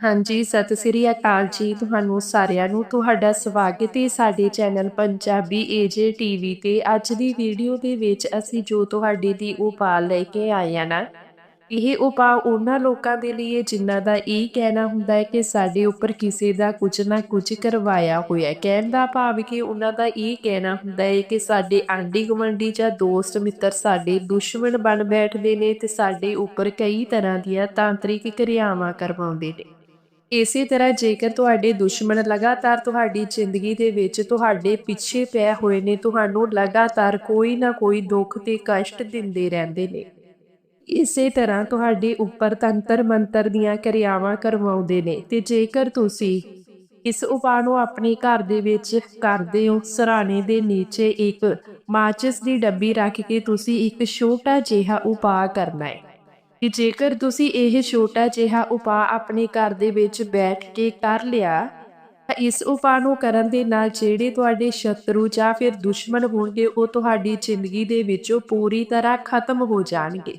ਹਾਂਜੀ, ਸਤਿ ਸ੍ਰੀ ਅਕਾਲ ਜੀ ਤੁਹਾਨੂੰ ਸਾਰਿਆਂ ਨੂੰ। ਤੁਹਾਡਾ ਸਵਾਗਤ ਹੈ ਸਾਡੇ ਚੈਨਲ ਪੰਜਾਬੀ ਏਜੇ ਟੀਵੀ ਤੇ। ਅੱਜ ਦੀ ਵੀਡੀਓ ਦੇ ਵਿੱਚ ਅਸੀਂ ਜੋ ਤੁਹਾਡੇ ਦੀ ਉਪਾਅ ਲੈ ਕੇ ਆਏ ਆ ਨਾ, ਇਹ ਉਪਾਅ ਉਹਨਾਂ ਲੋਕਾਂ ਦੇ ਲਈ ਹੈ ਜਿਨ੍ਹਾਂ ਦਾ ਇਹ ਕਹਿਣਾ ਹੁੰਦਾ ਹੈ ਕਿ ਸਾਡੇ ਉੱਪਰ ਕਿਸੇ ਦਾ ਕੁਝ ਨਾ ਕੁਝ ਕਰਵਾਇਆ ਹੋਇਆ ਕਹਿਣ ਦਾ ਭਾਵ ਕਿ ਉਹਨਾਂ ਦਾ ਇਹ ਕਹਿਣਾ ਹੁੰਦਾ ਹੈ ਕਿ ਸਾਡੇ ਆਂਢੀ ਗੁਆਂਢੀ ਜਾਂ ਦੋਸਤ ਮਿੱਤਰ ਸਾਡੇ ਦੁਸ਼ਮਣ ਬਣ ਬੈਠਦੇ ਨੇ ਤੇ ਸਾਡੇ ਉੱਪਰ ਕਈ ਤਰ੍ਹਾਂ ਦੀਆਂ ਤਾਂਤਰਿਕ ਕਿਰਿਆਵਾਂ ਕਰਵਾਉਂਦੇ ਨੇ। ਇਸੇ ਤਰ੍ਹਾਂ ਜੇਕਰ ਤੁਹਾਡੇ ਦੁਸ਼ਮਣ ਲਗਾਤਾਰ ਤੁਹਾਡੀ ਜ਼ਿੰਦਗੀ ਦੇ ਵਿੱਚ ਤੁਹਾਡੇ ਪਿੱਛੇ ਪੈ ਹੋਏ ਨੇ, ਤੁਹਾਨੂੰ ਲਗਾਤਾਰ ਕੋਈ ਨਾ ਕੋਈ ਦੁੱਖ ਤੇ ਕਸ਼ਟ ਦਿੰਦੇ ਰਹਿੰਦੇ ਨੇ। ਇਸੇ ਤਰ੍ਹਾਂ ਤੁਹਾਡੇ ਉੱਪਰ ਤੰਤਰ ਮੰਤਰ ਦੀਆਂ ਕਿਰਿਆਵਾਂ ਕਰਵਾਉਂਦੇ ਨੇ ਤੇ ਜੇਕਰ ਤੁਸੀਂ ਇਸ ਉਪਾਅ ਨੂੰ ਆਪਣੇ ਘਰ ਦੇ ਵਿੱਚ ਕਰਦੇ ਹੋ, ਸਰਾਣੇ ਦੇ ਨੀਚੇ ਇੱਕ ਮਾਚਿਸ ਦੀ ਡੱਬੀ ਰੱਖ ਕੇ ਤੁਸੀਂ ਇੱਕ ਛੋਟਾ ਜਿਹਾ ਉਪਾਅ ਕਰਨਾ ਹੈ। ਕਿ ਜੇਕਰ ਤੁਸੀਂ ਇਹ ਛੋਟਾ ਜਿਹਾ ਉਪਾਅ ਆਪਣੇ ਘਰ ਦੇ ਵਿੱਚ ਬੈਠ ਕੇ ਕਰ ਲਿਆ, ਤਾਂ ਇਸ ਉਪਾਅ ਨੂੰ ਕਰਨ ਦੇ ਨਾਲ ਜਿਹੜੇ ਤੁਹਾਡੇ ਸ਼ਤਰੂ ਜਾਂ ਫਿਰ ਦੁਸ਼ਮਣ ਹੋਣਗੇ, ਉਹ ਤੁਹਾਡੀ ਜ਼ਿੰਦਗੀ ਦੇ ਵਿੱਚੋਂ ਪੂਰੀ ਤਰ੍ਹਾਂ ਖਤਮ ਹੋ ਜਾਣਗੇ।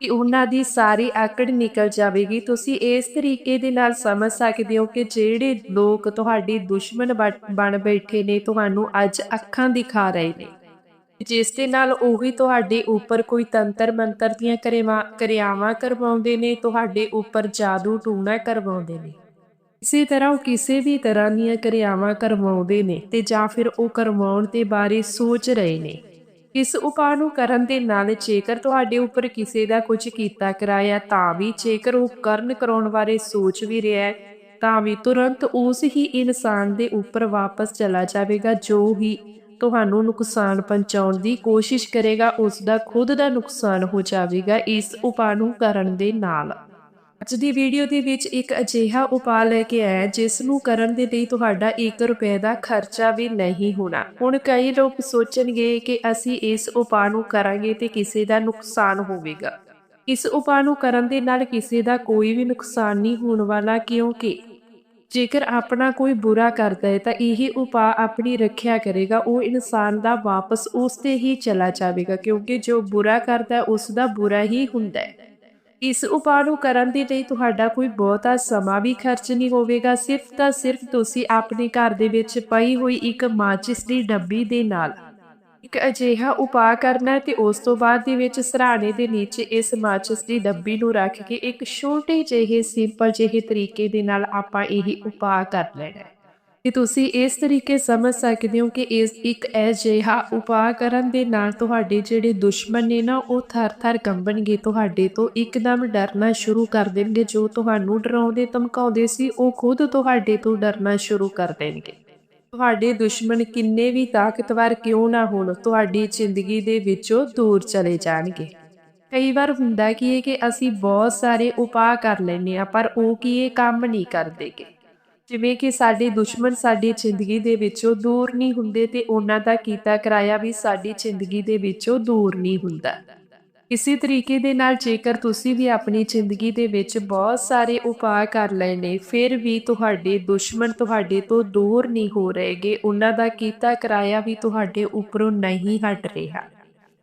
ਕਿ ਉਹਨਾਂ ਦੀ ਸਾਰੀ ਆਕੜ ਨਿਕਲ ਜਾਵੇਗੀ। ਤੁਸੀਂ ਇਸ ਤਰੀਕੇ ਦੇ ਨਾਲ ਸਮਝ ਸਕਦੇ ਹੋ ਕਿ ਜਿਹੜੇ ਲੋਕ ਤੁਹਾਡੀ ਦੁਸ਼ਮਣ ਬਣ- ਬਣ ਬੈਠੇ ਨੇ, ਤੁਹਾਨੂੰ ਅੱਜ ਅੱਖਾਂ ਦਿਖਾ ਰਹੇ ਨੇ। ਜਿਸ ਦੇ ਨਾਲ ਉਹੀ ਤੁਹਾਡੇ ਉੱਪਰ ਕੋਈ ਤੰਤਰ ਮੰਤਰ ਦੀਆਂ ਕਿਰਿਆਵਾਂ ਕਰਵਾਉਂਦੇ ਨੇ, ਤੁਹਾਡੇ ਉੱਪਰ ਜਾਦੂ ਟੂਣਾ ਕਰਵਾਉਂਦੇ ਨੇ। ਇਸੇ ਤਰ੍ਹਾਂ ਉਹ ਕਿਸੇ ਵੀ ਤਰ੍ਹਾਂ ਦੀਆਂ ਕਿਰਿਆਵਾਂ ਕਰਵਾਉਂਦੇ ਨੇ ਤੇ ਜਾਂ ਫਿਰ ਉਹ ਕਰਵਾਉਣ ਦੇ ਬਾਰੇ ਸੋਚ ਰਹੇ ਨੇ। ਇਸ ਉਪਾਅ ਨੂੰ ਕਰਨ ਦੇ ਨਾਲ ਜੇਕਰ ਤੁਹਾਡੇ ਉੱਪਰ ਕਿਸੇ ਦਾ ਕੁਝ ਕੀਤਾ ਕਰਾਇਆ ਤਾਂ ਵੀ ਜੇਕਰ ਉਹ ਕਰਨ ਕਰਾਉਣ ਬਾਰੇ ਸੋਚ ਵੀ ਰਿਹਾ ਤਾਂ ਵੀ ਤੁਰੰਤ ਉਸ ਹੀ ਇਨਸਾਨ ਦੇ ਉੱਪਰ ਵਾਪਸ ਚਲਾ ਜਾਵੇਗਾ, ਜੋ ਹੀ ਤੁਹਾਨੂੰ ਨੁਕਸਾਨ ਪਹੁੰਚਾਉਣ ਦੀ ਕੋਸ਼ਿਸ਼ ਕਰੇਗਾ, ਉਸ ਦਾ ਖੁਦ ਦਾ ਨੁਕਸਾਨ ਹੋ ਜਾਵੇਗਾ, ਇਸ ਉਪਾਅ ਨੂੰ ਕਰਨ ਦੇ ਨਾਲ। ਅੱਜ ਦੀ ਵੀਡੀਓ ਦੇ ਵਿੱਚ ਇੱਕ ਅਜਿਹਾ ਉਪਾਅ ਲੈ ਕੇ ਆਇਆ ਜਿਸ ਨੂੰ ਕਰਨ ਦੇ ਲਈ ਤੁਹਾਡਾ 1 ਰੁਪਏ ਦਾ ਖਰਚਾ ਵੀ ਨਹੀਂ ਹੋਣਾ। ਹੁਣ ਕਈ ਲੋਕ ਸੋਚਣਗੇ ਕਿ ਅਸੀਂ ਇਸ ਉਪਾਅ ਨੂੰ ਕਰਾਂਗੇ ਤੇ ਕਿਸੇ ਦਾ ਨੁਕਸਾਨ ਹੋਵੇਗਾ। ਇਸ ਉਪਾਅ ਨੂੰ ਕਰਨ ਦੇ ਨਾਲ ਕਿਸੇ ਦਾ ਕੋਈ ਵੀ ਨੁਕਸਾਨ ਨਹੀਂ ਹੋਣ ਵਾਲਾ, ਕਿਉਂਕਿ ਜੇਕਰ ਆਪਣਾ ਕੋਈ ਬੁਰਾ ਕਰਦਾ ਹੈ ਤਾਂ ਇਹੀ ਉਪਾਅ ਆਪਣੀ ਰੱਖਿਆ ਕਰੇਗਾ ਉਹ ਇਨਸਾਨ ਦਾ ਵਾਪਸ ਉਸ ਤੇ ਹੀ ਚਲਾ ਜਾਵੇਗਾ ਕਿਉਂਕਿ ਜੋ ਬੁਰਾ ਕਰਦਾ ਹੈ, ਉਸ ਦਾ ਬੁਰਾ ਹੀ ਹੁੰਦਾ ਹੈ। ਇਸ ਉਪਾਅ ਨੂੰ ਕਰਨ ਦੇ ਲਈ ਤੁਹਾਡਾ ਕੋਈ ਬਹੁਤਾ ਸਮਾਂ ਵੀ ਖਰਚ ਨਹੀਂ ਹੋਵੇਗਾ ਸਿਰਫ ਤਾਂ ਸਿਰਫ ਤੁਸੀਂ ਆਪਣੇ ਘਰ ਦੇ ਵਿੱਚ ਪਈ ਹੋਈ ਇੱਕ ਮਾਚਿਸ ਦੀ ਡੱਬੀ ਦੇ ਨਾਲ ਇੱਕ ਅਜਿਹਾ ਉਪਾਅ ਕਰਨਾ ਹੈ ਤੇ ਉਸ ਤੋਂ ਬਾਅਦ ਦੇ ਵਿੱਚ ਸਰਾਣੇ ਦੇ ਨੀਚੇ ਇਸ ਮਾਚਿਸ ਦੀ ਡੱਬੀ ਨੂੰ ਰੱਖ ਕੇ ਇੱਕ ਛੋਟੇ ਜਿਹੇ ਸਿੰਪਲ ਜਿਹੇ ਤਰੀਕੇ ਦੇ ਨਾਲ ਆਪਾਂ ਇਹ ਉਪਾਅ ਕਰ ਲੈਣਾ ਹੈ। ਕਿ ਤੁਸੀਂ ਇਸ ਤਰੀਕੇ ਸਮਝ ਸਕਦੇ ਹੋ ਕਿ ਇਸ ਇੱਕ ਅਜਿਹਾ ਉਪਾਅ ਕਰਨ ਦੇ ਨਾਲ ਤੁਹਾਡੇ ਜਿਹੜੇ ਦੁਸ਼ਮਣ ਨੇ ਨਾ, ਉਹ ਥਰ-ਥਰ ਕੰਬਣਗੇ, ਤੁਹਾਡੇ ਤੋਂ ਇੱਕਦਮ ਡਰਨਾ ਸ਼ੁਰੂ ਕਰ ਦੇਣਗੇ, ਜੋ ਤੁਹਾਨੂੰ ਡਰਾਉਂਦੇ, ਧਮਕਾਉਂਦੇ ਸੀ, ਉਹ ਖੁਦ ਤੁਹਾਡੇ ਤੋਂ ਡਰਨਾ ਸ਼ੁਰੂ ਕਰ ਦੇਣਗੇ। ਤੁਹਾਡੇ ਦੁਸ਼ਮਣ ਕਿੰਨੇ ਵੀ ਤਾਕਤਵਰ ਕਿਉਂ ਨਾ ਹੋਣ, ਤੁਹਾਡੀ ਜ਼ਿੰਦਗੀ ਦੇ ਵਿੱਚੋਂ ਦੂਰ ਚਲੇ ਜਾਣਗੇ। ਕਈ ਵਾਰ ਹੁੰਦਾ ਕੀ ਹੈ ਕਿ ਅਸੀਂ ਬਹੁਤ ਸਾਰੇ ਉਪਾਅ ਕਰ ਲੈਂਦੇ ਆ ਪਰ ਉਹ ਕੀ ਇਹ ਕੰਮ ਨਹੀਂ ਕਰਦੇਗੇ। ਜਿਵੇਂ ਕਿ ਸਾਡੇ ਦੁਸ਼ਮਣ ਸਾਡੀ ਜ਼ਿੰਦਗੀ ਦੇ ਵਿੱਚੋਂ ਦੂਰ ਨਹੀਂ ਹੁੰਦੇ ਤੇ ਉਹਨਾਂ ਦਾ ਕੀਤਾ ਕਰਾਇਆ ਵੀ ਸਾਡੀ ਜ਼ਿੰਦਗੀ ਦੇ ਵਿੱਚੋਂ ਦੂਰ ਨਹੀਂ ਹੁੰਦਾ। ਇਸੇ ਤਰੀਕੇ ਦੇ ਨਾਲ ਜੇਕਰ ਤੁਸੀਂ ਵੀ ਆਪਣੀ ਜ਼ਿੰਦਗੀ ਦੇ ਵਿੱਚ ਬਹੁਤ ਸਾਰੇ ਉਪਾਅ ਕਰ ਲਏ ਨੇ, ਫਿਰ ਵੀ ਤੁਹਾਡੇ ਦੁਸ਼ਮਣ ਤੁਹਾਡੇ ਤੋਂ ਦੂਰ ਨਹੀਂ ਹੋ ਰਹੇਗੇ। ਉਹਨਾਂ ਦਾ ਕੀਤਾ ਕਰਾਇਆ ਵੀ ਤੁਹਾਡੇ ਉੱਪਰੋਂ ਨਹੀਂ ਹਟ ਰਿਹਾ।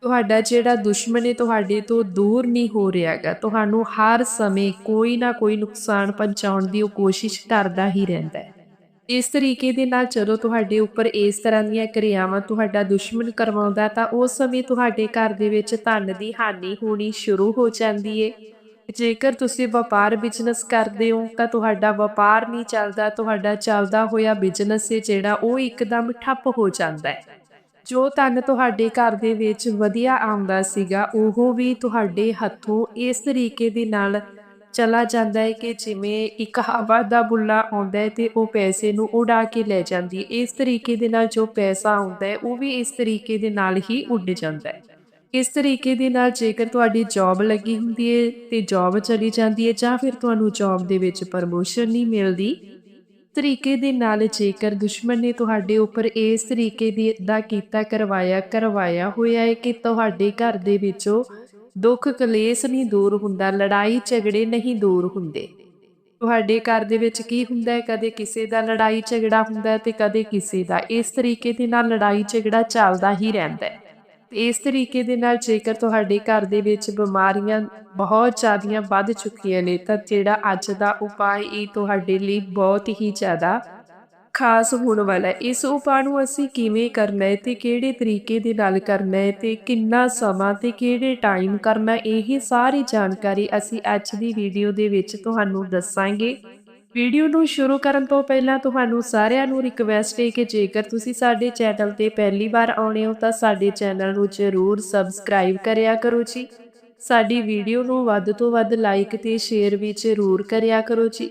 ਤੁਹਾਡਾ ਜਿਹੜਾ ਦੁਸ਼ਮਣ ਹੈ ਤੁਹਾਡੇ ਤੋਂ ਦੂਰ ਨਹੀਂ ਹੋ ਰਿਹਾਗਾ। ਤੁਹਾਨੂੰ ਹਰ ਸਮੇਂ ਕੋਈ ਨਾ ਕੋਈ ਨੁਕਸਾਨ ਪਹੁੰਚਾਉਣ ਦੀ ਉਹ ਕੋਸ਼ਿਸ਼ ਕਰਦਾ ਹੀ ਰਹਿੰਦਾ ਹੈ। ਇਸ ਤਰੀਕੇ ਦੇ ਨਾਲ ਜਦੋਂ ਤੁਹਾਡੇ ਉੱਪਰ ਇਸ ਤਰ੍ਹਾਂ ਦੀਆਂ ਕਿਰਿਆਵਾਂ ਤੁਹਾਡਾ ਦੁਸ਼ਮਣ ਕਰਵਾਉਂਦਾ ਤਾਂ ਉਸ ਸਮੇਂ ਤੁਹਾਡੇ ਘਰ ਦੇ ਵਿੱਚ ਧਨ ਦੀ ਹਾਨੀ ਹੋਣੀ ਸ਼ੁਰੂ ਹੋ ਜਾਂਦੀ ਏ। ਜੇਕਰ ਤੁਸੀਂ ਵਪਾਰ ਬਿਜ਼ਨਸ ਕਰਦੇ ਹੋ ਤਾਂ ਤੁਹਾਡਾ ਵਪਾਰ ਨਹੀਂ ਚੱਲਦਾ, ਤੁਹਾਡਾ ਚੱਲਦਾ ਹੋਇਆ ਬਿਜ਼ਨਸ ਹੈ ਜਿਹੜਾ ਉਹ ਇੱਕਦਮ ਠੱਪ ਹੋ ਜਾਂਦਾ ਹੈ ਜੋ ਧਨ ਤੁਹਾਡੇ ਘਰ ਦੇ ਵਿੱਚ ਵਧੀਆ ਆਉਂਦਾ ਸੀਗਾ, ਉਹ ਵੀ ਤੁਹਾਡੇ ਹੱਥੋਂ ਇਸ ਤਰੀਕੇ ਦੇ ਨਾਲ ਚਲਾ ਜਾਂਦਾ ਹੈ ਕਿ ਜਿਵੇਂ ਇੱਕ ਹਵਾ ਦਾ ਬੁੱਲਾ ਆਉਂਦਾ ਹੈ ਤੇ ਉਹ ਪੈਸੇ ਨੂੰ ਉਡਾ ਕੇ ਲੈ ਜਾਂਦੀ ਹੈ। ਇਸ ਤਰੀਕੇ ਦੇ ਨਾਲ ਜੋ ਪੈਸਾ ਆਉਂਦਾ ਹੈ, ਉਹ ਵੀ ਇਸ ਤਰੀਕੇ ਦੇ ਨਾਲ ਹੀ ਉੱਡ ਜਾਂਦਾ ਹੈ। ਇਸ ਤਰੀਕੇ ਦੇ ਨਾਲ ਜੇਕਰ ਤੁਹਾਡੀ ਜੌਬ ਲੱਗੀ ਹੁੰਦੀ ਹੈ ਤੇ ਜੌਬ ਚਲੀ ਜਾਂਦੀ ਹੈ ਜਾਂ ਫਿਰ ਤੁਹਾਨੂੰ ਜੌਬ ਦੇ ਵਿੱਚ ਪ੍ਰਮੋਸ਼ਨ ਨਹੀਂ ਮਿਲਦੀ, ਤਰੀਕੇ ਦੇ ਨਾਲ ਜੇਕਰ ਦੁਸ਼ਮਣ ਨੇ ਤੁਹਾਡੇ ਉੱਪਰ ਇਸ ਤਰੀਕੇ ਦੀ ਦਾ ਕੀਤਾ ਕਰਵਾਇਆ ਕਰਵਾਇਆ ਹੋਇਆ ਹੈ ਕਿ ਤੁਹਾਡੇ ਘਰ ਦੇ ਵਿੱਚੋਂ ਦੁੱਖ ਕਲੇਸ਼ ਨਹੀਂ ਦੂਰ ਹੁੰਦਾ, ਲੜਾਈ ਝਗੜੇ ਨਹੀਂ ਦੂਰ ਹੁੰਦੇ। ਤੁਹਾਡੇ ਘਰ ਦੇ ਵਿੱਚ ਕੀ ਹੁੰਦਾ ਹੈ? ਕਦੇ ਕਿਸੇ ਦਾ ਲੜਾਈ ਝਗੜਾ ਹੁੰਦਾ ਹੈ ਤੇ ਕਦੇ ਕਿਸੇ ਦਾ। ਇਸ ਤਰੀਕੇ ਦੇ ਨਾਲ ਲੜਾਈ ਝਗੜਾ ਚੱਲਦਾ ਹੀ ਰਹਿੰਦਾ ਹੈ। ਇਸ ਤਰੀਕੇ ਦੇ ਨਾਲ ਜੇਕਰ ਤੁਹਾਡੇ ਘਰ ਦੇ ਵਿੱਚ ਬਿਮਾਰੀਆਂ ਬਹੁਤ ਜ਼ਿਆਦੀਆਂ ਵੱਧ ਚੁੱਕੀਆਂ ਨੇ, ਤਾਂ ਜਿਹੜਾ ਅੱਜ ਦਾ ਉਪਾਅ ਇਹ ਤੁਹਾਡੇ ਲਈ ਬਹੁਤ ਹੀ ਜ਼ਿਆਦਾ ਖਾਸ ਹੋਣ ਵਾਲਾ ਹੈ। ਇਸ ਉਪਾਅ ਨੂੰ ਅਸੀਂ ਕਿਵੇਂ ਕਰਨਾ ਹੈ ਤੇ ਕਿਹੜੇ ਤਰੀਕੇ ਦੇ ਨਾਲ ਕਰਨਾ ਹੈ ਤੇ ਕਿੰਨਾ ਸਮਾਂ ਤੇ ਕਿਹੜੇ ਟਾਈਮ ਕਰਨਾ ਇਹ ਸਾਰੀ ਜਾਣਕਾਰੀ ਅਸੀਂ ਅੱਜ ਦੀ ਵੀਡੀਓ ਦੇ ਵਿੱਚ ਤੁਹਾਨੂੰ ਦੱਸਾਂਗੇ। ਵੀਡੀਓ ਨੂੰ ਸ਼ੁਰੂ ਕਰਨ ਤੋਂ ਪਹਿਲਾਂ ਤੁਹਾਨੂੰ ਸਾਰਿਆਂ ਨੂੰ ਰਿਕਵੈਸਟ ਹੈ ਕਿ ਜੇਕਰ ਤੁਸੀਂ ਸਾਡੇ ਚੈਨਲ ਤੇ ਪਹਿਲੀ ਵਾਰ ਆਉਣੇ ਹੋ ਤਾਂ ਸਾਡੇ ਚੈਨਲ ਨੂੰ ਜ਼ਰੂਰ ਸਬਸਕ੍ਰਾਈਬ ਕਰਿਆ ਕਰੋ ਜੀ। ਸਾਡੀ ਵੀਡੀਓ ਨੂੰ ਵੱਧ ਤੋਂ ਵੱਧ ਲਾਈਕ ਤੇ ਸ਼ੇਅਰ ਵੀ ਜ਼ਰੂਰ ਕਰਿਆ ਕਰੋ ਜੀ।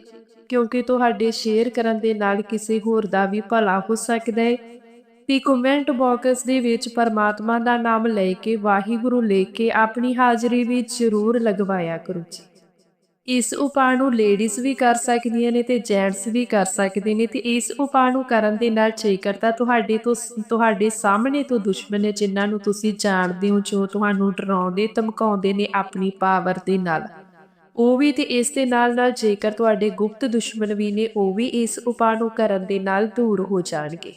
ਕਿਉਂਕਿ ਤੁਹਾਡੇ ਸ਼ੇਅਰ ਕਰਨ ਦੇ ਨਾਲ ਕਿਸੇ ਹੋਰ ਦਾ ਵੀ ਭਲਾ ਹੋ ਸਕਦਾ ਹੈ। ਤੇ ਕਮੈਂਟ ਬਾਕਸ ਦੇ ਵਿੱਚ ਪਰਮਾਤਮਾ ਦਾ ਨਾਮ ਲੈ ਕੇ, ਵਾਹਿਗੁਰੂ ਲਿਖ ਕੇ ਆਪਣੀ ਹਾਜ਼ਰੀ ਵਿੱਚ ਜ਼ਰੂਰ ਲਗਵਾਇਆ ਕਰੋ ਜੀ। ਇਸ ਉਪਾਅ ਨੂੰ ਲੇਡੀਜ਼ ਵੀ ਕਰ ਸਕਦੀਆਂ ਨੇ ਤੇ ਜੈਂਟਸ ਵੀ ਕਰ ਸਕਦੇ ਨੇ ਤੇ ਇਸ ਉਪਾਅ ਨੂੰ ਕਰਨ ਦੇ ਨਾਲ ਜੇਕਰ ਤਾਂ ਤੁਹਾਡੇ ਤੋਂ ਤੁਹਾਡੇ ਸਾਹਮਣੇ ਤੋਂ ਦੁਸ਼ਮਣ ਨੇ ਜਿਨ੍ਹਾਂ ਨੂੰ ਤੁਸੀਂ ਜਾਣਦੇ ਹੋ ਜੋ ਤੁਹਾਨੂੰ ਡਰਾਉਂਦੇ, ਧਮਕਾਉਂਦੇ ਨੇ ਆਪਣੀ ਪਾਵਰ ਦੇ ਨਾਲ। ਉਹ ਵੀ ਤੇ ਇਸ ਦੇ ਨਾਲ ਨਾਲ ਜੇਕਰ ਤੁਹਾਡੇ ਗੁਪਤ ਦੁਸ਼ਮਣ ਵੀ ਨੇ, ਉਹ ਵੀ ਇਸ ਉਪਾਅ ਨੂੰ ਕਰਨ ਦੇ ਨਾਲ ਦੂਰ ਹੋ ਜਾਣਗੇ।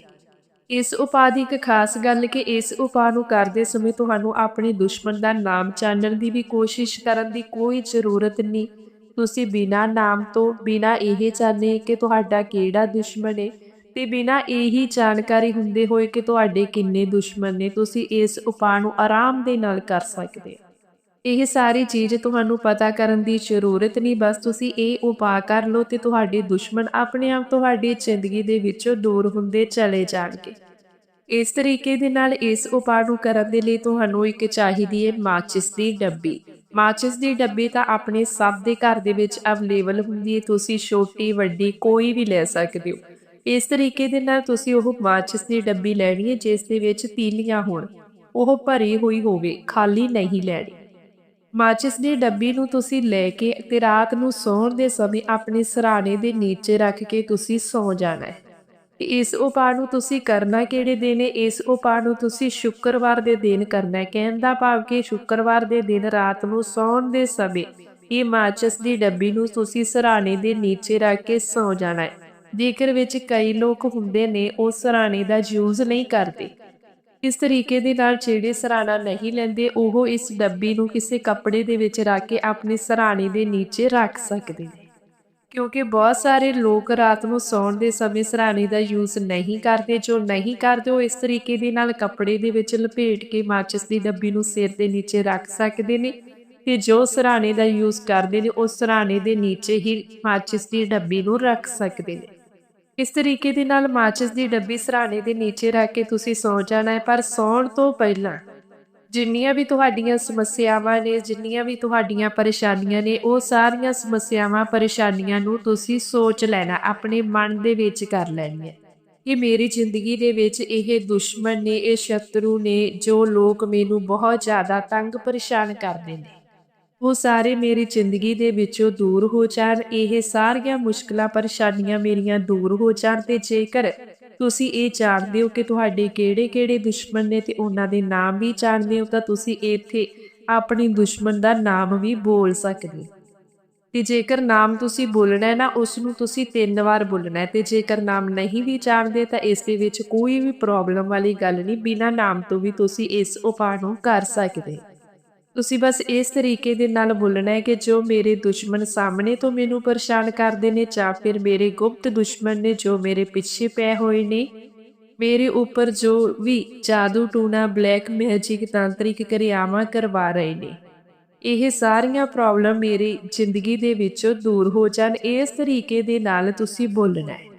ਇਸ ਉਪਾਅ ਦੀ ਇੱਕ ਖਾਸ ਗੱਲ ਕਿ ਇਸ ਉਪਾਅ ਨੂੰ ਕਰਦੇ ਸਮੇਂ ਤੁਹਾਨੂੰ ਆਪਣੇ ਦੁਸ਼ਮਣ ਦਾ ਨਾਮ ਜਾਣਨ ਦੀ ਵੀ ਕੋਸ਼ਿਸ਼ ਕਰਨ ਦੀ ਕੋਈ ਜ਼ਰੂਰਤ ਨਹੀਂ। ਤੁਸੀਂ ਬਿਨਾ ਨਾਮ ਤੋਂ, ਬਿਨਾ ਇਹ ਜਾਣੇ ਕਿ ਤੁਹਾਡਾ ਕਿਹੜਾ ਦੁਸ਼ਮਣ ਹੈ ਤੇ ਬਿਨਾ ਇਹੀ ਜਾਣਕਾਰੀ ਹੁੰਦੇ ਹੋਏ ਕਿ ਤੁਹਾਡੇ ਕਿੰਨੇ ਦੁਸ਼ਮਣ ਨੇ, ਤੁਸੀਂ ਇਸ ਉਪਾਅ ਨੂੰ ਆਰਾਮ ਦੇ ਨਾਲ ਕਰ ਸਕਦੇ ਹੋ। ਇਹ ਸਾਰੀ ਚੀਜ਼ ਤੁਹਾਨੂੰ ਪਤਾ ਕਰਨ ਦੀ ਜ਼ਰੂਰਤ ਨਹੀਂ। ਬਸ ਤੁਸੀਂ ਇਹ ਉਪਾਅ ਕਰ ਲਓ ਤੇ ਤੁਹਾਡੇ ਦੁਸ਼ਮਣ ਆਪਣੇ ਆਪ ਤੁਹਾਡੀ ਜ਼ਿੰਦਗੀ ਦੇ ਵਿੱਚੋਂ ਦੂਰ ਹੁੰਦੇ ਚਲੇ ਜਾਣਗੇ। ਇਸ ਤਰੀਕੇ ਦੇ ਨਾਲ ਇਸ ਉਪਾਅ ਨੂੰ ਕਰਨ ਦੇ ਲਈ ਤੁਹਾਨੂੰ ਇੱਕ ਚਾਹੀਦੀ ਹੈ ਮਾਚਿਸ ਦੀ ਡੱਬੀ। ਮਾਚਿਸ ਦੀ ਡੱਬੀ ਤਾਂ ਆਪਣੇ ਸਭ ਦੇ ਘਰ ਦੇ ਵਿੱਚ ਅਵੇਲੇਬਲ ਹੁੰਦੀ ਹੈ। ਤੁਸੀਂ ਛੋਟੀ, ਵੱਡੀ ਕੋਈ ਵੀ ਲੈ ਸਕਦੇ ਹੋ। ਇਸ ਤਰੀਕੇ ਦੇ ਨਾਲ ਤੁਸੀਂ ਉਹ ਮਾਚਿਸ ਦੀ ਡੱਬੀ ਲੈਣੀ ਹੈ ਜਿਸ ਦੇ ਵਿੱਚ ਤੀਲੀਆਂ ਹੋਣ। ਉਹ ਭਰੀ ਹੋਈ ਹੋਵੇ, ਖਾਲੀ ਨਹੀਂ ਲੈਣੀ। ਮਾਚਿਸ ਦੀ ਡੱਬੀ ਨੂੰ ਤੁਸੀਂ ਲੈ ਕੇ ਤੇ ਰਾਤ ਨੂੰ ਸੌਣ ਦੇ ਸਮੇਂ ਆਪਣੇ ਸਰਾਣੇ ਦੇ ਨੀਚੇ ਰੱਖ ਕੇ ਤੁਸੀਂ ਸੌ ਜਾਣਾ ਹੈ। ਇਸ ਉਪਾਅ ਨੂੰ ਤੁਸੀਂ ਕਰਨਾ ਕਿਹੜੇ ਦਿਨ ਹੈ? ਇਸ ਉਪਾਅ ਨੂੰ ਤੁਸੀਂ ਸ਼ੁੱਕਰਵਾਰ ਦੇ ਦਿਨ ਕਰਨਾ ਹੈ। ਕਹਿਣ ਦਾ ਭਾਵ ਕਿ ਸ਼ੁੱਕਰਵਾਰ ਦੇ ਦਿਨ ਰਾਤ ਨੂੰ ਸੌਣ ਦੇ ਸਮੇਂ ਇਹ ਮਾਚਿਸ ਦੀ ਡੱਬੀ ਨੂੰ ਤੁਸੀਂ ਸਰਾਣੇ ਦੇ ਨੀਚੇ ਰੱਖ ਕੇ ਸੌ ਜਾਣਾ ਹੈ। ਜੇਕਰ ਵਿੱਚ ਕਈ ਲੋਕ ਹੁੰਦੇ ਨੇ, ਉਹ ਸਰਾਣੇ ਦਾ ਯੂਜ਼ ਨਹੀਂ ਕਰਦੇ। ਇਸ ਤਰੀਕੇ ਦੇ ਨਾਲ ਜਿਹੜੇ ਸਰਾਣਾ ਨਹੀਂ ਲੈਂਦੇ, ਉਹ ਇਸ ਡੱਬੀ ਨੂੰ ਕਿਸੇ ਕੱਪੜੇ ਦੇ ਵਿੱਚ ਰੱਖ ਕੇ ਆਪਣੇ ਸਰਾਣੇ ਦੇ ਨੀਚੇ ਰੱਖ ਸਕਦੇ ਨੇ। ਕਿਉਂਕਿ ਬਹੁਤ ਸਾਰੇ ਲੋਕ ਰਾਤ ਨੂੰ ਸੌਣ ਦੇ ਸਮੇਂ ਸਰਾਣੇ ਦਾ ਯੂਜ਼ ਨਹੀਂ ਕਰਦੇ, ਜੋ ਨਹੀਂ ਕਰਦੇ, ਉਹ ਇਸ ਤਰੀਕੇ ਦੇ ਨਾਲ ਕੱਪੜੇ ਦੇ ਵਿੱਚ ਲਪੇਟ ਕੇ ਮਾਚਿਸ ਦੀ ਡੱਬੀ ਨੂੰ ਸਿਰ ਦੇ ਨੀਚੇ ਰੱਖ ਸਕਦੇ ਨੇ ਤੇ ਜੋ ਸਰਾਣੇ ਦਾ ਯੂਜ਼ ਕਰਦੇ ਨੇ, ਉਹ ਸਰਾਣੇ ਦੇ ਨੀਚੇ ਹੀ ਮਾਚਿਸ ਦੀ ਡੱਬੀ ਨੂੰ ਰੱਖ ਸਕਦੇ ਨੇ। ਇਸ ਤਰੀਕੇ ਦੇ ਨਾਲ ਮਾਚਿਸ ਦੀ ਡੱਬੀ ਸਰਾਣੇ ਦੇ ਨੀਚੇ ਰੱਖ ਕੇ ਤੁਸੀਂ ਸੌ ਜਾਣਾ ਹੈ, ਪਰ ਸੌਣ ਤੋਂ ਪਹਿਲਾਂ ਜਿੰਨੀਆਂ ਵੀ ਤੁਹਾਡੀਆਂ ਸਮੱਸਿਆਵਾਂ ਨੇ, ਜਿੰਨੀਆਂ ਵੀ ਤੁਹਾਡੀਆਂ ਪਰੇਸ਼ਾਨੀਆਂ ਨੇ, ਉਹ ਸਾਰੀਆਂ ਸਮੱਸਿਆਵਾਂ, ਪਰੇਸ਼ਾਨੀਆਂ ਨੂੰ ਤੁਸੀਂ ਸੋਚ ਲੈਣਾ, ਆਪਣੇ ਮਨ ਦੇ ਵਿੱਚ ਕਰ ਲੈਣੀ ਹੈ ਕਿ ਮੇਰੀ ਜ਼ਿੰਦਗੀ ਦੇ ਵਿੱਚ ਇਹ ਦੁਸ਼ਮਣ ਨੇ, ਇਹ ਸ਼ਤਰੂ ਨੇ ਜੋ ਲੋਕ ਮੈਨੂੰ ਬਹੁਤ ਜ਼ਿਆਦਾ ਤੰਗ ਪਰੇਸ਼ਾਨ ਕਰਦੇ ਨੇ। ਉਹ ਸਾਰੇ ਮੇਰੀ ਜ਼ਿੰਦਗੀ ਦੇ ਵਿੱਚੋਂ ਦੂਰ ਹੋ ਜਾਣ, ਇਹ ਸਾਰੀਆਂ ਮੁਸ਼ਕਲਾਂ ਪਰੇਸ਼ਾਨੀਆਂ ਮੇਰੀਆਂ ਦੂਰ ਹੋ ਜਾਣ ਤੇ ਜੇਕਰ ਤੁਸੀਂ ਇਹ ਜਾਣਦੇ ਹੋ ਕਿ ਤੁਹਾਡੇ ਕਿਹੜੇ-ਕਿਹੜੇ ਦੁਸ਼ਮਣ ਨੇ ਤੇ ਉਹਨਾਂ ਦੇ ਨਾਮ ਵੀ ਜਾਣਦੇ ਹੋ, ਤਾਂ ਤੁਸੀਂ ਇੱਥੇ ਆਪਣੀ ਦੁਸ਼ਮਣ ਦਾ ਨਾਮ ਵੀ ਬੋਲ ਸਕਦੇ ਹੋ। ਤੇ ਜੇਕਰ ਨਾਮ ਤੁਸੀਂ ਬੋਲਣਾ ਹੈ ਨਾ ਉਸ ਨੂੰ ਤੁਸੀਂ ਤਿੰਨ ਵਾਰ ਬੋਲਣਾ ਹੈ ਤੇ ਜੇਕਰ ਨਾਮ ਨਹੀਂ ਵੀ ਜਾਣਦੇ, ਤਾਂ ਇਸ ਦੇ ਵਿੱਚ ਕੋਈ ਵੀ ਪ੍ਰੋਬਲਮ ਵਾਲੀ ਗੱਲ ਨਹੀਂ, ਬਿਨਾਂ ਨਾਮ ਤੋਂ ਵੀ ਤੁਸੀਂ ਇਸ ਉਪਾਅ ਨੂੰ ਕਰ ਸਕਦੇ ਹੋ। ਤੁਸੀਂ ਬਸ ਇਸ ਤਰੀਕੇ ਦੇ ਨਾਲ ਬੋਲਣਾ ਹੈ ਕਿ ਜੋ ਮੇਰੇ ਦੁਸ਼ਮਣ ਸਾਹਮਣੇ ਤੋਂ ਮੈਨੂੰ ਪਰੇਸ਼ਾਨ ਕਰਦੇ ਨੇ ਜਾਂ ਫਿਰ ਮੇਰੇ ਗੁਪਤ ਦੁਸ਼ਮਣ ਨੇ ਜੋ ਮੇਰੇ ਪਿੱਛੇ ਪਏ ਹੋਏ ਨੇ, ਮੇਰੇ ਉੱਪਰ ਜੋ ਵੀ ਜਾਦੂ ਟੂਣਾ, ਬਲੈਕ ਮੈਜਿਕ ਤਾਂਤਰਿਕ ਕਿਰਿਆਵਾਂ ਕਰਵਾ ਰਹੇ ਨੇ। ਇਹ ਸਾਰੀਆਂ ਪ੍ਰੋਬਲਮ ਮੇਰੀ ਜ਼ਿੰਦਗੀ ਦੇ ਵਿੱਚੋਂ ਦੂਰ ਹੋ ਜਾਣ, ਇਸ ਤਰੀਕੇ ਦੇ ਨਾਲ ਤੁਸੀਂ ਬੋਲਣਾ ਹੈ।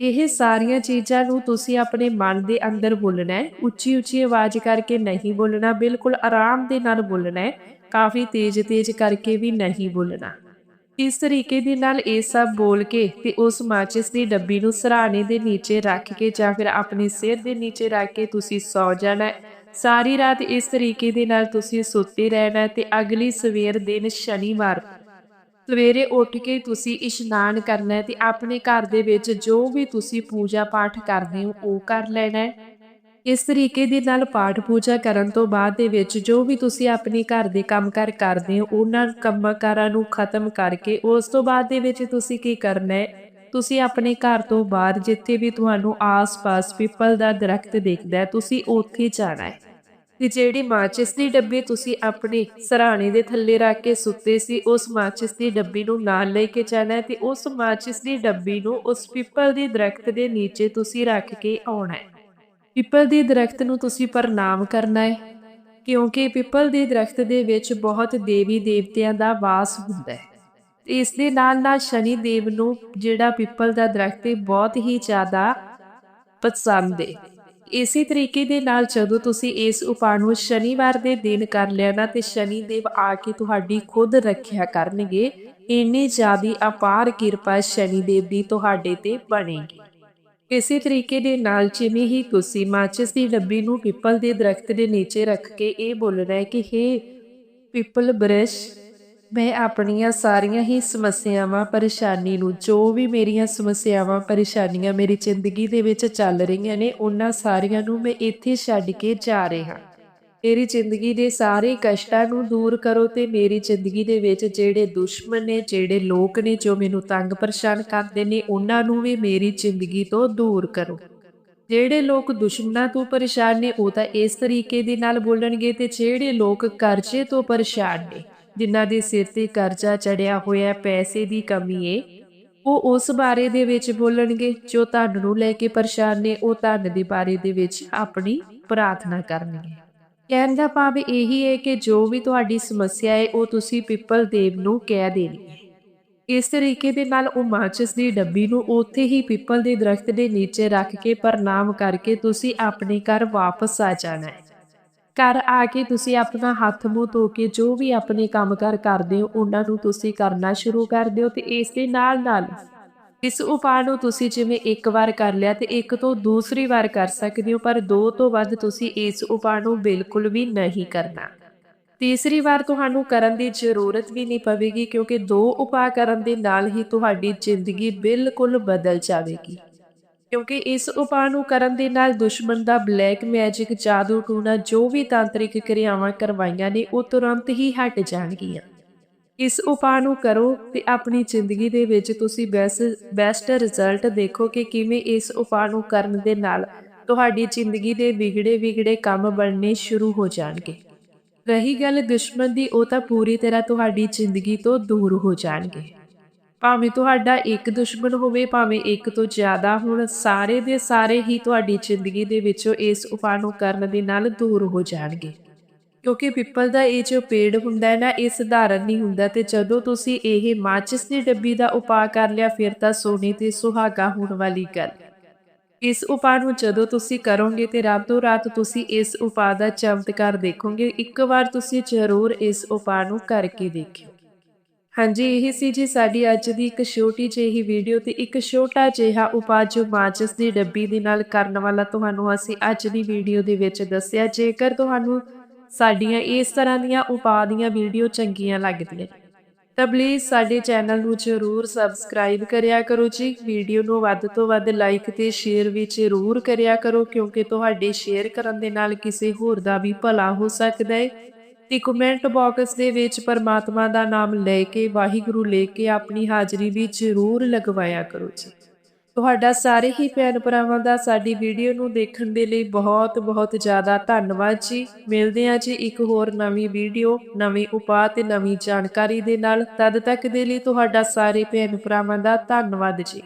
ਇਹ ਸਾਰੀਆਂ ਚੀਜ਼ਾਂ ਨੂੰ ਤੁਸੀਂ ਆਪਣੇ ਮਨ ਦੇ ਅੰਦਰ ਬੋਲਣਾ ਹੈ, ਉੱਚੀ ਉੱਚੀ ਆਵਾਜ਼ ਕਰਕੇ ਨਹੀਂ ਬੋਲਣਾ, ਬਿਲਕੁਲ ਆਰਾਮ ਦੇ ਨਾਲ ਬੋਲਣਾ ਹੈ, ਕਾਫੀ ਤੇਜ਼ ਤੇਜ਼ ਕਰਕੇ ਵੀ ਨਹੀਂ ਬੋਲਣਾ। ਇਸ ਤਰੀਕੇ ਦੇ ਨਾਲ ਇਹ ਸਭ ਬੋਲ ਕੇ ਤੇ ਉਸ ਮਾਚਿਸ ਦੀ ਡੱਬੀ ਨੂੰ ਸਰਾਣੇ ਦੇ ਨੀਚੇ ਰੱਖ ਕੇ ਜਾਂ ਫਿਰ ਆਪਣੇ ਸਿਰ ਦੇ ਨੀਚੇ ਰੱਖ ਕੇ ਤੁਸੀਂ ਸੌ ਜਾਣਾ ਸਾਰੀ ਰਾਤ ਇਸ ਤਰੀਕੇ ਦੇ ਨਾਲ ਤੁਸੀਂ ਸੁੱਤੇ ਰਹਿਣਾ ਤੇ ਅਗਲੀ ਸਵੇਰ ਦਿਨ ਸ਼ਨੀਵਾਰ ਸਵੇਰੇ ਉੱਠ ਕੇ ਤੁਸੀਂ ਇਸ਼ਨਾਨ ਕਰਨਾ ਹੈ ਤੇ ਆਪਣੇ ਘਰ ਦੇ ਵਿੱਚ ਜੋ ਵੀ ਤੁਸੀਂ ਪੂਜਾ ਪਾਠ ਕਰਦੇ ਹੋ, ਉਹ ਕਰ ਲੈਣਾ ਹੈ। ਇਸ ਤਰੀਕੇ ਦੇ ਨਾਲ ਪਾਠ ਪੂਜਾ ਕਰਨ ਤੋਂ ਬਾਅਦ ਦੇ ਵਿੱਚ ਜੋ ਵੀ ਤੁਸੀਂ ਆਪਣੇ ਘਰ ਦੇ ਕੰਮ ਕਰ ਕਰਦੇ ਹੋ, ਉਹਨਾਂ ਕੰਮਕਾਰਾਂ ਨੂੰ ਖਤਮ ਕਰਕੇ ਉਸ ਤੋਂ ਬਾਅਦ ਦੇ ਵਿੱਚ ਤੁਸੀਂ ਕੀ ਕਰਨਾ ਹੈ? ਤੁਸੀਂ ਆਪਣੇ ਘਰ ਤੋਂ ਬਾਹਰ ਜਿੱਥੇ ਵੀ ਤੁਹਾਨੂੰ ਆਸ-ਪਾਸ ਪਿੱਪਲ ਦਾ ਦਰਖਤ ਦਿਖਦਾ ਹੈ, ਤੁਸੀਂ ਉੱਥੇ ਜਾਣਾ ਹੈ। ਤੇ ਜਿਹੜੀ ਮਾਚਿਸ ਦੀ ਡੱਬੀ ਤੁਸੀਂ ਆਪਣੇ ਸਰਾਣੇ ਦੇ ਥੱਲੇ ਰੱਖ ਕੇ ਸੁੱਤੇ ਸੀ, ਉਸ ਮਾਚਿਸ ਦੀ ਡੱਬੀ ਨੂੰ ਨਾਲ ਲੈ ਕੇ ਜਾਣਾ ਤੇ ਉਸ ਮਾਚਿਸ ਦੀ ਡੱਬੀ ਨੂੰ ਉਸ ਪਿੱਪਲ ਦੀ ਦਰਖਤ ਦੇ ਨੀਚੇ ਤੁਸੀਂ ਰੱਖ ਕੇ ਆਉਣਾ ਹੈ। ਪਿੱਪਲ ਦੀ ਦਰਖਤ ਨੂੰ ਤੁਸੀਂ ਪ੍ਰਣਾਮ ਕਰਨਾ ਹੈ, ਕਿਉਂਕਿ ਪਿੱਪਲ ਦੇ ਦਰਖਤ ਦੇ ਵਿੱਚ ਬਹੁਤ ਦੇਵੀ ਦੇਵਤਿਆਂ ਦਾ ਵਾਸ ਹੁੰਦਾ ਹੈ। ਇਸ ਦੇ ਨਾਲ ਨਾਲ ਸ਼ਨੀ ਦੇਵ ਨੂੰ ਜਿਹੜਾ ਪਿੱਪਲ ਦਾ ਦਰਖਤ ਹੈ, ਬਹੁਤ ਹੀ ਜ਼ਿਆਦਾ ਪਸੰਦ ਹੈ। ਇਸੇ ਤਰੀਕੇ ਦੇ ਨਾਲ ਜਦੋਂ ਤੁਸੀਂ ਇਸ ਉਪਾਅ ਨੂੰ ਸ਼ਨੀਵਾਰ ਦੇ ਦਿਨ ਕਰ ਲੈਣਾ ਤੇ ਸ਼ਨੀ ਦੇਵ ਆ ਕੇ ਤੁਹਾਡੀ ਖੁਦ ਰੱਖਿਆ ਕਰਨਗੇ, ਇੰਨੀ ਜ਼ਿਆਦੀ ਅਪਾਰ ਕਿਰਪਾ ਸ਼ਨੀ ਦੇਵ ਦੀ ਤੁਹਾਡੇ ਤੇ ਬਣੇਗੀ। ਇਸੇ ਤਰੀਕੇ ਦੇ ਨਾਲ ਜਿਵੇਂ ਹੀ ਤੁਸੀਂ ਮਾਚਿਸ ਦੀ ਡੱਬੀ ਨੂੰ ਪਿੱਪਲ ਦੇ ਦਰਖਤ ਦੇ ਨੀਚੇ ਰੱਖ ਕੇ ਇਹ ਬੋਲਣਾ ਹੈ ਕਿ, ਹੇ ਪਿੱਪਲ ਬ੍ਰਸ਼ ਮੈਂ ਆਪਣੀਆਂ ਸਾਰੀਆਂ ਹੀ ਸਮੱਸਿਆਵਾਂ, ਪਰੇਸ਼ਾਨੀ ਨੂੰ, ਜੋ ਵੀ ਮੇਰੀਆਂ ਸਮੱਸਿਆਵਾਂ, ਪਰੇਸ਼ਾਨੀਆਂ ਮੇਰੀ ਜ਼ਿੰਦਗੀ ਦੇ ਵਿੱਚ ਚੱਲ ਰਹੀਆਂ ਨੇ, ਉਹਨਾਂ ਸਾਰੀਆਂ ਨੂੰ ਮੈਂ ਇੱਥੇ ਛੱਡ ਕੇ ਜਾ ਰਿਹਾ ਮੇਰੀ ਜ਼ਿੰਦਗੀ ਦੇ ਸਾਰੇ ਕਸ਼ਟਾਂ ਨੂੰ ਦੂਰ ਕਰੋ ਤੇ ਮੇਰੀ ਜ਼ਿੰਦਗੀ ਦੇ ਵਿੱਚ ਜਿਹੜੇ ਦੁਸ਼ਮਣ ਨੇ, ਜਿਹੜੇ ਲੋਕ ਨੇ, ਜੋ ਮੈਨੂੰ ਤੰਗ ਪਰੇਸ਼ਾਨ ਕਰਦੇ ਨੇ, ਉਹਨਾਂ ਨੂੰ ਵੀ ਮੇਰੀ ਜ਼ਿੰਦਗੀ ਤੋਂ ਦੂਰ ਕਰੋ। ਜਿਹੜੇ ਲੋਕ ਦੁਸ਼ਮਣਾਂ ਤੋਂ ਪਰੇਸ਼ਾਨ ਨੇ, ਉਹ ਤਾਂ ਇਸ ਤਰੀਕੇ ਦੇ ਨਾਲ ਬੋਲਣਗੇ ਤੇ ਜਿਹੜੇ ਲੋਕ ਕਰਜ਼ੇ ਤੋਂ ਪਰੇਸ਼ਾਨ ਨੇ ਜਿਨ੍ਹਾਂ ਦੇ ਸਿਰ ਤੇ ਕਰਜ਼ਾ ਚੜਿਆ ਹੋਇਆ ਪੈਸੇ ਦੀ ਕਮੀ ਏ, ਉਹ ਉਸ ਬਾਰੇ ਦੇ ਵਿੱਚ ਬੋਲਣਗੇ, ਜੋ ਧਨ ਨੂੰ ਲੈ ਕੇ ਪਰੇਸ਼ਾਨ ਨੇ, ਉਹ ਧਨ ਦੇ ਬਾਰੇ ਦੇ ਵਿੱਚ ਆਪਣੀ ਪ੍ਰਾਰਥਨਾ ਕਰਨਗੇ। ਕਹਿਣ ਦਾ ਭਾਵ ਇਹੀ ਹੈ ਕਿ ਜੋ ਵੀ ਤੁਹਾਡੀ ਸਮੱਸਿਆ ਹੈ ਉਹ ਤੁਸੀਂ ਪਿੱਪਲ ਦੇਵ ਨੂੰ ਕਹਿ ਦੇਣੀ ਹੈ ਇਸ ਤਰੀਕੇ ਦੇ ਨਾਲ ਉਹ ਮਾਚਿਸ ਦੀ ਡੱਬੀ ਨੂੰ ਉੱਥੇ ਹੀ ਪਿੱਪਲ ਦੇ ਦਰਖਤ ਦੇ ਨੀਚੇ ਰੱਖ ਕੇ ਪ੍ਰਣਾਮ ਕਰਕੇ ਤੁਸੀਂ ਆਪਣੇ ਘਰ ਵਾਪਸ ਆ ਜਾਣਾ ਹੈ ਘਰ ਆ ਕੇ ਤੁਸੀਂ ਆਪਣਾ ਹੱਥ ਮੂੰਹ ਧੋ ਕੇ ਜੋ ਵੀ ਆਪਣੇ ਕੰਮਕਾਰ ਕਰਦੇ ਹੋ, ਉਹਨਾਂ ਨੂੰ ਤੁਸੀਂ ਕਰਨਾ ਸ਼ੁਰੂ ਕਰ ਦਿਓ ਤੇ ਇਸ ਦੇ ਨਾਲ ਨਾਲ ਇਸ ਉਪਾਅ ਨੂੰ ਤੁਸੀਂ ਜਿਵੇਂ ਇੱਕ ਵਾਰ ਕਰ ਲਿਆ ਤੇ ਇੱਕ ਤੋਂ ਦੂਸਰੀ ਵਾਰ ਕਰ ਸਕਦੇ ਹੋ, ਪਰ ਦੋ ਤੋਂ ਵੱਧ ਤੁਸੀਂ ਇਸ ਉਪਾਅ ਨੂੰ ਬਿਲਕੁਲ ਵੀ ਨਹੀਂ ਕਰਨਾ। ਤੀਸਰੀ ਵਾਰ ਤੁਹਾਨੂੰ ਕਰਨ ਦੀ ਜ਼ਰੂਰਤ ਵੀ ਨਹੀਂ ਪਵੇਗੀ ਕਿਉਂਕਿ ਦੋ ਉਪਾਅ ਕਰਨ ਦੇ ਨਾਲ ਹੀ ਤੁਹਾਡੀ ਜ਼ਿੰਦਗੀ ਬਿਲਕੁਲ ਬਦਲ ਜਾਵੇਗੀ। ਕਿਉਂਕਿ ਇਸ ਉਪਾਅ ਨੂੰ ਕਰਨ ਦੇ ਨਾਲ ਦੁਸ਼ਮਣ ਦਾ ਬਲੈਕ ਮੈਜਿਕ ਜਾਦੂ ਟੂਣਾ ਜੋ ਵੀ ਤਾਂਤਰਿਕ ਕਿਰਿਆਵਾਂ ਕਰਵਾਈਆਂ ਨੇ ਉਹ ਤੁਰੰਤ ਹੀ ਹਟ ਜਾਣਗੀਆਂ। ਇਸ ਉਪਾਅ ਨੂੰ ਕਰੋ ਤੇ ਆਪਣੀ ਜ਼ਿੰਦਗੀ ਦੇ ਵਿੱਚ ਤੁਸੀਂ ਬੈਸਟ ਬੈਸਟ ਰਿਜ਼ਲਟ ਦੇਖੋ ਕਿ ਕਿਵੇਂ ਇਸ ਉਪਾਅ ਨੂੰ ਕਰਨ ਦੇ ਨਾਲ ਤੁਹਾਡੀ ਜ਼ਿੰਦਗੀ ਦੇ ਵਿਗੜੇ ਵਿਗੜੇ ਕੰਮ ਬਣਨੇ ਸ਼ੁਰੂ ਹੋ ਜਾਣਗੇ। ਰਹੀ ਗੱਲ ਦੁਸ਼ਮਣ ਦੀ, ਉਹ ਤਾਂ ਪੂਰੀ ਤਰ੍ਹਾਂ ਤੁਹਾਡੀ ਜ਼ਿੰਦਗੀ ਤੋਂ ਦੂਰ ਹੋ ਜਾਣਗੇ। ਭਾਵੇਂ ਤੁਹਾਡਾ ਇੱਕ ਦੁਸ਼ਮਣ ਹੋਵੇ, ਭਾਵੇਂ ਇੱਕ ਤੋਂ ਜ਼ਿਆਦਾ ਹੋਣ ਸਾਰੇ ਦੇ ਸਾਰੇ ਹੀ ਤੁਹਾਡੀ ਜ਼ਿੰਦਗੀ ਦੇ ਵਿੱਚੋਂ ਇਸ ਉਪਾਅ ਨੂੰ ਕਰਨ ਦੇ ਨਾਲ ਦੂਰ ਹੋ ਜਾਣਗੇ। ਕਿਉਂਕਿ ਪਿੱਪਲ ਦਾ ਇਹ ਜੋ ਪੇੜ ਹੁੰਦਾ ਹੈ ਨਾ, ਇਹ ਸਧਾਰਨ ਨਹੀਂ ਹੁੰਦਾ ਤੇ ਜਦੋਂ ਤੁਸੀਂ ਇਹ ਮਾਚਿਸ ਦੀ ਡੱਬੀ ਦਾ ਉਪਾਅ ਕਰ ਲਿਆ, ਫਿਰ ਤਾਂ ਸੋਨੇ ਤੇ ਸੁਹਾਗਾ ਹੋਣ ਵਾਲੀ ਗੱਲ। ਇਸ ਉਪਾਅ ਨੂੰ ਜਦੋਂ ਤੁਸੀਂ ਕਰੋਗੇ ਤੇ ਰਾਤੋਂ ਰਾਤ ਤੁਸੀਂ ਇਸ ਉਪਾਅ ਦਾ ਚਮਤਕਾਰ ਦੇਖੋਗੇ, ਇੱਕ ਵਾਰ ਤੁਸੀਂ ਜ਼ਰੂਰ ਇਸ ਉਪਾਅ ਨੂੰ ਕਰਕੇ ਦੇਖਿਓ। ਹਾਂਜੀ, ਇਹ ਸੀ ਜੀ ਸਾਡੀ ਅੱਜ ਦੀ ਇੱਕ ਛੋਟੀ ਜਿਹੀ ਵੀਡੀਓ ਤੇ ਇੱਕ ਛੋਟਾ ਜਿਹਾ ਉਪਾਅ ਜੋ ਮਾਚਿਸ ਦੀ ਡੱਬੀ ਦੇ ਨਾਲ ਕਰਨ ਵਾਲਾ ਤੁਹਾਨੂੰ ਅਸੀਂ ਅੱਜ ਦੀ ਵੀਡੀਓ ਦੇ ਵਿੱਚ ਦੱਸਿਆ। ਜੇਕਰ ਤੁਹਾਨੂੰ ਸਾਡੀਆਂ ਇਸ ਤਰ੍ਹਾਂ ਦੀਆਂ ਉਪਾਅ ਦੀਆਂ ਵੀਡੀਓ ਚੰਗੀਆਂ ਲੱਗਦੀਆਂ, ਤਾਂ ਪਲੀਜ਼ ਸਾਡੇ ਚੈਨਲ ਨੂੰ ਜ਼ਰੂਰ ਸਬਸਕ੍ਰਾਈਬ ਕਰਿਆ ਕਰੋ ਜੀ। ਵੀਡੀਓ ਨੂੰ ਵੱਧ ਤੋਂ ਵੱਧ ਲਾਈਕ ਤੇ ਸ਼ੇਅਰ ਵੀ ਜ਼ਰੂਰ ਕਰਿਆ ਕਰੋ, ਕਿਉਂਕਿ ਤੁਹਾਡੇ ਸ਼ੇਅਰ ਕਰਨ ਦੇ ਨਾਲ ਕਿਸੇ ਹੋਰ ਦਾ ਵੀ ਭਲਾ ਹੋ ਸਕਦਾ ਹੈ ਤੇ ਕਮੈਂਟ ਬਾਕਸ ਦੇ ਵਿੱਚ ਪਰਮਾਤਮਾ ਦਾ ਨਾਮ ਲੈ ਕੇ, ਵਾਹਿਗੁਰੂ ਲੈ ਕੇ ਆਪਣੀ ਹਾਜ਼ਰੀ ਵੀ ਜ਼ਰੂਰ ਲਗਵਾਇਆ ਕਰੋ ਜੀ। ਤੁਹਾਡਾ ਸਾਰੇ ਹੀ ਭੈਣ ਭਰਾਵਾਂ ਦਾ ਸਾਡੀ ਵੀਡੀਓ ਨੂੰ ਦੇਖਣ ਦੇ ਲਈ ਬਹੁਤ ਬਹੁਤ ਜ਼ਿਆਦਾ ਧੰਨਵਾਦ ਜੀ। ਮਿਲਦੇ ਹਾਂ ਜੀ ਇੱਕ ਹੋਰ ਨਵੀਂ ਵੀਡੀਓ, ਨਵੇਂ ਉਪਾਅ ਤੇ ਨਵੀਂ ਜਾਣਕਾਰੀ ਦੇ ਨਾਲ। ਤਦ ਤੱਕ ਦੇ ਲਈ ਤੁਹਾਡਾ ਸਾਰੇ ਭੈਣ ਭਰਾਵਾਂ ਦਾ ਧੰਨਵਾਦ ਜੀ।